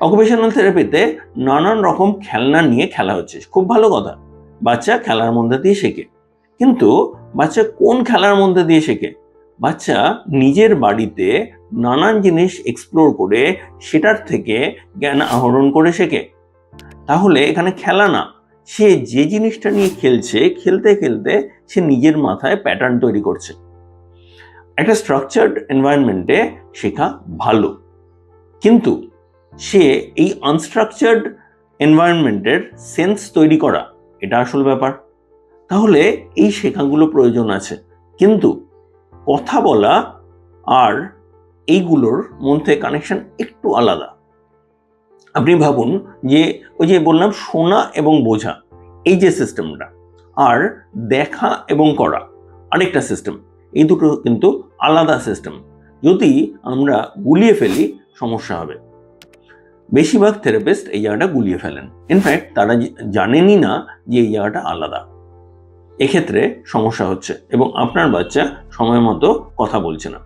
Occupational থেরাপিতে নানান রকম খেলনা নিয়ে খেলা হচ্ছে। খুব ভালো কথা। বাচ্চা খেলার মধ্যে দিয়ে শেখে। কিন্তু বাচ্চা কোন খেলার মধ্যে দিয়ে শেখে? বাচ্চা নিজের বাড়িতে নানান জিনিস এক্সপ্লোর করে সেটার থেকে জ্ঞান আহরণ করে শেখে। তাহলে এখানে খেলা না। সে যে জিনিসটা নিয়ে খেলছে, খেলতে খেলতে সে নিজের মাথায় প্যাটার্ন তৈরি করছে। একটা স্ট্রাকচার্ড এনভায়রনমেন্টে শেখা ভালো। কিন্তু সে এই আনস্ট্রাকচার্ড এনভায়রনমেন্টের সেন্স তৈরি করা, এটা আসল ব্যাপার। তাহলে এই শেখাগুলো প্রয়োজন আছে। কিন্তু কথা বলা আর এইগুলোর মধ্যে কানেকশন একটু আলাদা। আপনি ভাবুন যে, ওই যে বললাম শোনা এবং বোঝা, এই যে সিস্টেমটা আর দেখা এবং করা, আরেকটা সিস্টেম এই দুটো কিন্তু আলাদা সিস্টেম যদি আমরা গুলিয়ে ফেলি, সমস্যা হবে। বেশিরভাগ থেরাপিস্ট এই জায়গাটা গুলিয়ে ফেলেন। ইনফ্যাক্ট তারা জানেনই না যে এই জায়গাটা আলাদা। এক্ষেত্রে সমস্যা হচ্ছে এবং আপনার বাচ্চা সময় মতো কথা বলছে না।